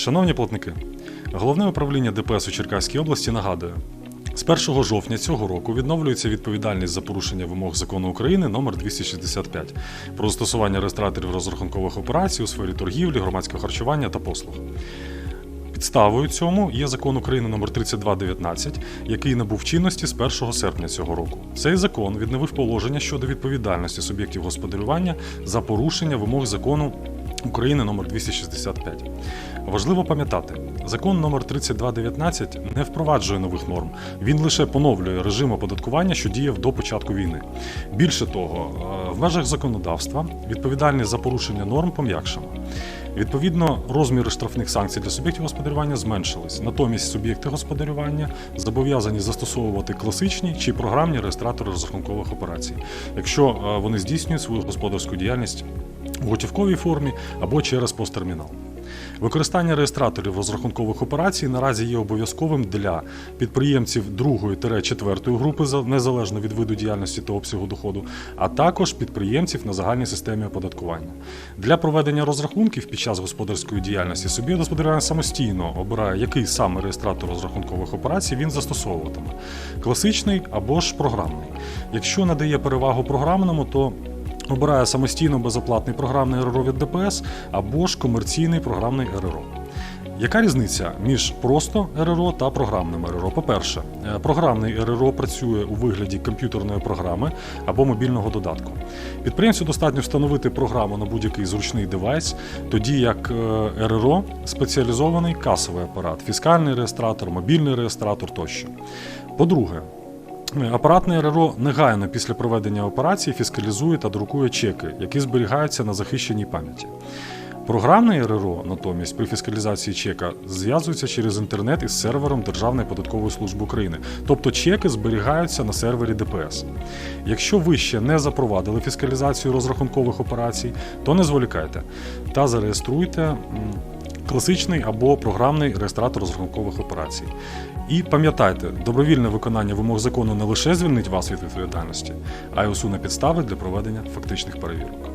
Шановні платники, головне управління ДПС у Черкаській області нагадує. З 1 жовтня цього року відновлюється відповідальність за порушення вимог закону України номер 265 про застосування реєстраторів розрахункових операцій у сфері торгівлі, громадського харчування та послуг. Підставою цьому є закон України номер 3219, який набув чинності з 1 серпня цього року. Цей закон відновив положення щодо відповідальності суб'єктів господарювання за порушення вимог закону України номер 265. Важливо пам'ятати, закон номер 3219 не впроваджує нових норм, він лише поновлює режим оподаткування, що діяв до початку війни. Більше того, е, в межах законодавства відповідальність за порушення норм пом'якшена. Відповідно, розміри штрафних санкцій для суб'єктів господарювання зменшились. Натомість суб'єкти господарювання зобов'язані застосовувати класичні чи програмні реєстратори розрахункових операцій, якщо е, вони здійснюють свою господарську діяльність у готівковій формі або через посттермінал. Використання реєстраторів розрахункових операцій наразі є обов'язковим для підприємців 2-4 групи за- незалежно від виду діяльності та обсягу доходу, а також підприємців на загальній системі оподаткування. Для проведення розрахунків під час господарської діяльності суб'єкт господарювання самостійно обирає, який саме реєстратор розрахункових операцій він застосовуватиме: класичний або ж програмний. Якщо надає перевагу програмному, то обирає самостійно безоплатний програмний РРО від ДПС або ж комерційний програмний РРО. Яка різниця між просто РРО та програмним РРО? По-перше, е, програмний РРО працює у вигляді комп'ютерної програми або мобільного додатку. Підприємцю достатньо встановити програму на будь-який зручний девайс, тоді як е, РРО спеціалізований касовий апарат, фіскальний реєстратор, мобільний реєстратор тощо. По-друге, Апаратний РРО негайно після проведення операції фіскалізує та друкує чеки, які зберігаються на захищеній пам'яті. Програмний РРО, натомість, при фіскалізації чека зв'язується через інтернет із сервером Державної податкової служби України, тобто чеки зберігаються на сервері ДПС. Якщо ви ще не запровадили фіскалізацію розрахункових операцій, то не зволікайте та зареєструйте класичний або програмний реєстратор розрахункових операцій. І пам'ятайте, добровільне виконання вимог закону не лише звільнить вас від відповідальності, а й усуне підстави для проведення фактичних перевірок.